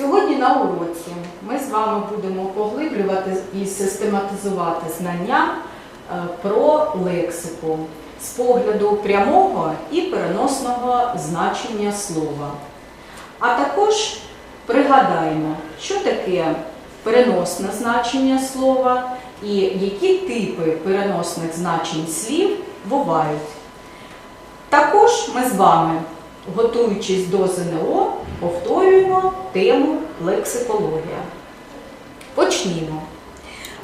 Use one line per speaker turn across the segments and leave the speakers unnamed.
Сьогодні на уроці ми з вами будемо поглиблювати і систематизувати знання е, про лексику з погляду прямого і переносного значення слова. А також пригадаємо, що таке переносне значення слова і які типи переносних значень слів бувають. Також ми з вами, готуючись до ЗНО, повторюємо тему лексикологія. Почнімо.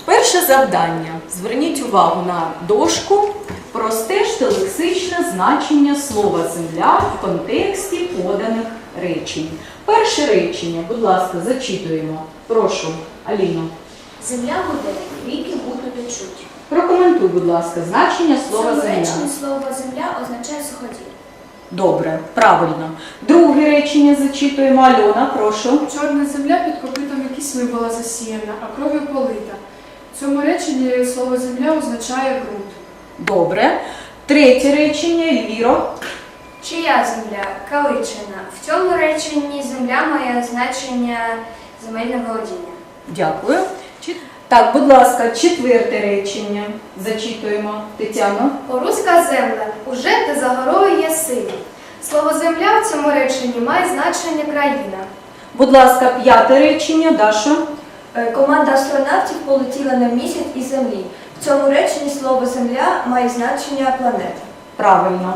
Перше завдання. Зверніть увагу на дошку. Простежте лексичне значення слова земля в контексті поданих речень. Перше речення, будь ласка, зачитуємо. Прошу, Аліно.
Земля буде, ріки будуть чуть.
Прокоментуй, будь ласка, значення слова земля.
Слово земля означає суходіл.
Добре, правильно. Друге речення зачитуємо. Альона, прошу.
Чорна земля під копитами кісьми була засіяна, а кров'ю полита. В цьому реченні слово земля означає ґрунт.
Добре. Третє речення, Ельвіро.
Чия земля? Каличина. В цьому реченні земля має значення земельне володіння.
Дякую. Чит- Так, будь ласка, четверте речення. Зачитуємо. Тетяно.
Поруська земля, уже ти за горою є сила. Слово земля в цьому реченні має значення країна.
Будь ласка, п'яте речення, Даша.
Е, Команда астронавтів полетіла на місяць із землі. В цьому реченні слово земля має значення планета.
Правильно.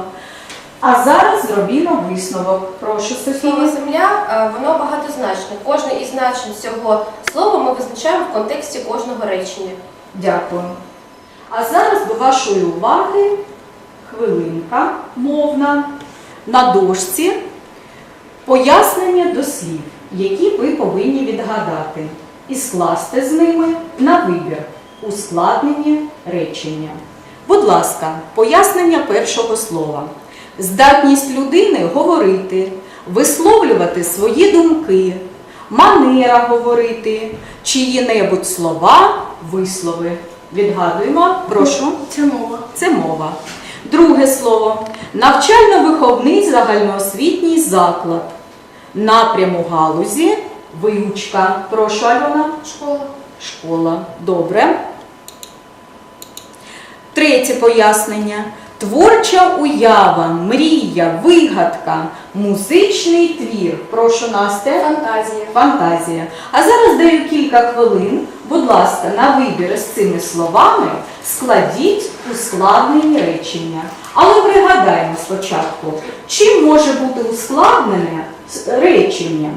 А зараз зробімо висновок. Прошу, Софія.
земля е, воно багатозначне. Кожне із значень цього слова ми визначаємо в контексті кожного речення.
Дякую. А зараз до вашої уваги хвилинка мовна на дошці пояснення до слів, які ви повинні відгадати, і скласти з ними на вибір ускладнені речення. Будь ласка, пояснення першого слова. Здатність людини говорити, висловлювати свої думки, манера говорити, чиї-небудь слова, вислови. Відгадуємо, прошу.
Це мова.
Це мова. Друге слово. Навчально-виховний загальноосвітній заклад. Напряму галузі виучка. Прошу, Альона.
Школа.
Школа. Добре. Третє пояснення. Творча уява, мрія, вигадка, музичний твір. Прошу, Настя.
Фантазія.
Фантазія. А зараз даю кілька хвилин. Будь ласка, на вибір з цими словами складіть ускладнені речення. Але пригадаємо спочатку, чим може бути ускладнене речення?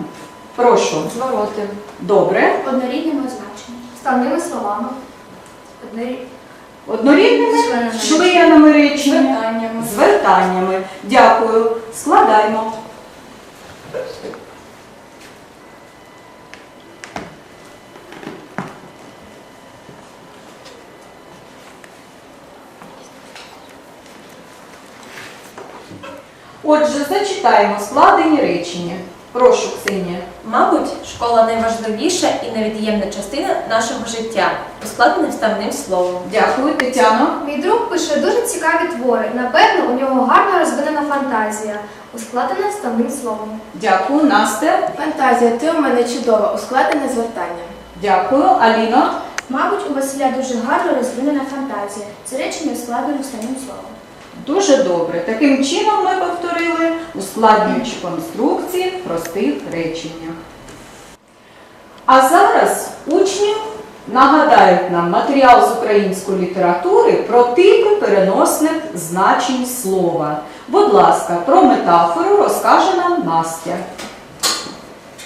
Прошу.
Звороти.
Добре.
Однорідними означеннями. Ставними словами. Однорі...
Однорідними
Членами
членами речення.
Звертаннями.
Звертаннями. Дякую. Складаємо. Отже, зачитаємо складені речення. Прошу, Ксенія.
Мабуть, школа найважливіша і невід'ємна частина нашого життя, ускладнена вставним словом.
Дякую, Тетяно.
Мій друг пише дуже цікаві твори. Напевно, у нього гарно розвинена фантазія, ускладена вставним словом.
Дякую, Настя.
Фантазія, ти у мене чудова, ускладене звертання.
Дякую, Аліно.
Мабуть, у Василя дуже гарно розвинена фантазія. Це речення складено вставним словом.
Дуже добре. Таким чином ми повторили, ускладнюючи конструкції в простих реченнях. А зараз учні нагадають нам матеріал з української літератури про типи переносних значень слова. Будь ласка, про метафору розкаже нам Настя.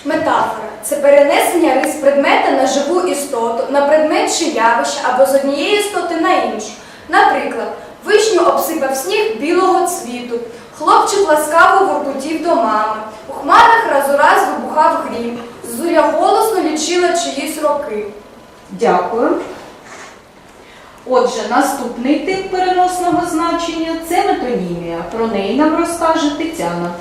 Метафора це перенесення рис предмета на живу істоту, на предмет чи явище або з однієї істоти на іншу. Наприклад, вишню обсипав сніг білого цвіту, хлопчик ласкаво воркотів до мами, у хмарах раз у раз вибухав грім, зоря голосно лічила чиїсь роки.
Дякую. Отже, наступний тип переносного значення це метонімія. Про неї нам розкаже Тетяна.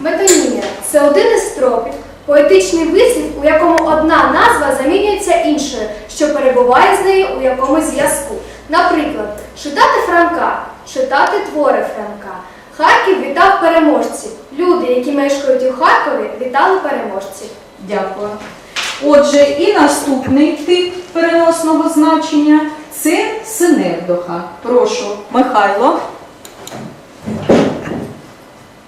Метонімія це один із тропів, поетичний вислів, у якому одна назва замінюється іншою, що перебуває з нею у якомусь зв'язку. Наприклад, читати Франка, читати твори Франка. Харків вітав переможців. Люди, які мешкають у Харкові, вітали переможців.
Дякую. Отже, і наступний тип переносного значення це синевдоха. Прошу, Михайло.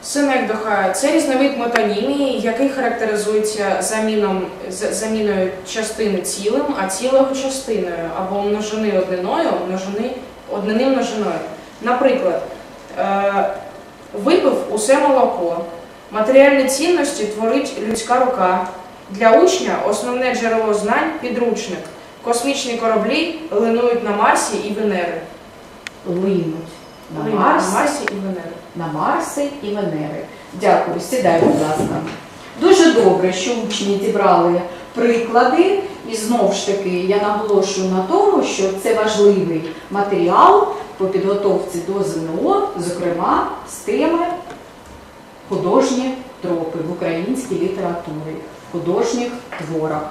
Синекдоха це різновид метонімії, який характеризується заміном, заміною частини цілим, а цілого частиною, або множини одниною, множини, однини множиною. Наприклад, е, випив усе молоко. Матеріальні цінності творить людська рука. Для учня основне джерело знань підручник. Космічні кораблі линують на Марсі і Венери.
Линуть на
Линуть
Марсі,
на Марсі і Венери.
На Марси і Венери. Дякую, сідай, будь ласка. Дуже добре, що учні зібрали приклади, і знову ж таки я наголошую на тому, що це важливий матеріал по підготовці до ЗНО, зокрема з теми художні тропи в українській літературі, художніх творах.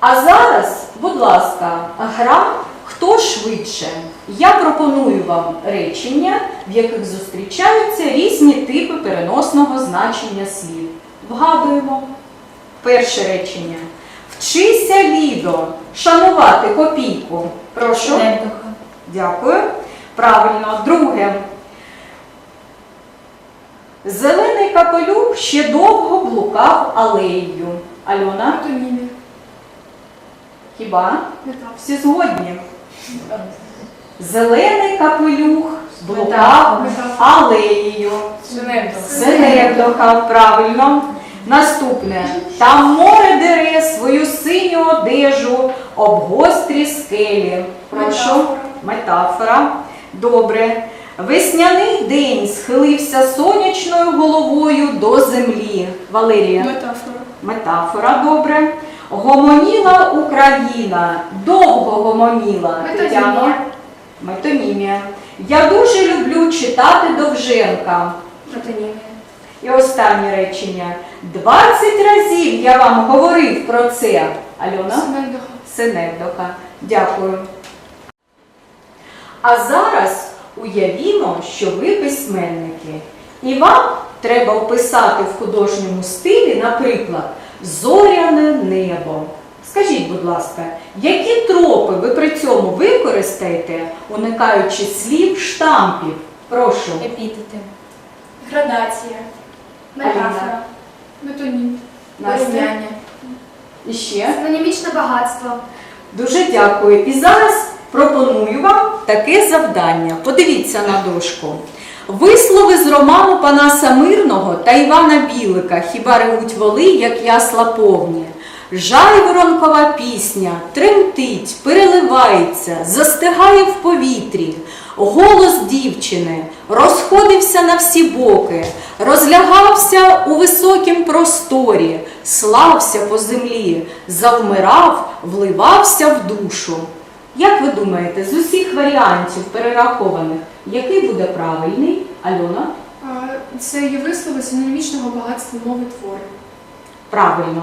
А зараз, будь ласка, гра Хто швидше? Я пропоную вам речення, в яких зустрічаються різні типи переносного значення слів. Вгадуємо. Перше речення. Вчися, Лідо, шанувати копійку. Прошу. Дякую. Правильно. Друге. Зелений капелюх ще довго блукав алеєю. Альона,
Метонімія.
хіба? Всі згодні. Зелений капелюх блукав алеєю.
Синекдоха.
Зеневдоха, правильно. Наступне. Там море дере свою синю одежу об гострі скелі. Прошу.
Метафора.
Метафора. Добре. Весняний день схилився сонячною головою до землі. Валерія.
Метафора.
Метафора, добре. Гомоніла Україна. Довго гомоніла.
Метонімія.
Метонімія. Я дуже люблю читати Довженка.
Метонімія.
І останнє речення. 20 разів я вам говорив про це. Альона
Синельдоха.
Синевдоха. Дякую. А зараз уявімо, що ви письменники. І вам треба описати в художньому стилі, наприклад, зоряне небо. Скажіть, будь ласка, які тропи ви при цьому використаєте, уникаючи слів штампів? Прошу.
Епітети.
Градація. Метафора.
Метонім.
Порівняння.
І ще.
Синонімічне багатство.
Дуже дякую. І зараз пропоную вам таке завдання. Подивіться на дошку. Вислови з роману Панаса Мирного та Івана Білика Хіба ревуть воли, як ясла повні. Жайворонкова пісня тремтить, переливається, застигає в повітрі. Голос дівчини розходився на всі боки, розлягався у високім просторі, слався по землі, завмирав, вливався в душу. Як ви думаєте, з усіх варіантів перерахованих, який буде правильний? Альона?
Це є вислови синонімічного багатства мови твору.
Правильно.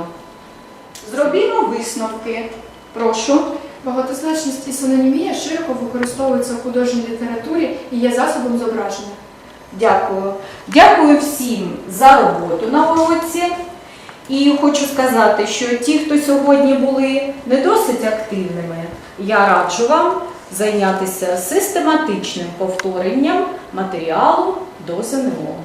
Зробімо висновки. Прошу.
Багатозначність і синонімія широко використовуються в художній літературі і є засобом зображення.
Дякую. Дякую всім за роботу на уроці. І хочу сказати, що ті, хто сьогодні були не досить активними, я раджу вам зайнятися систематичним повторенням матеріалу до ЗНО.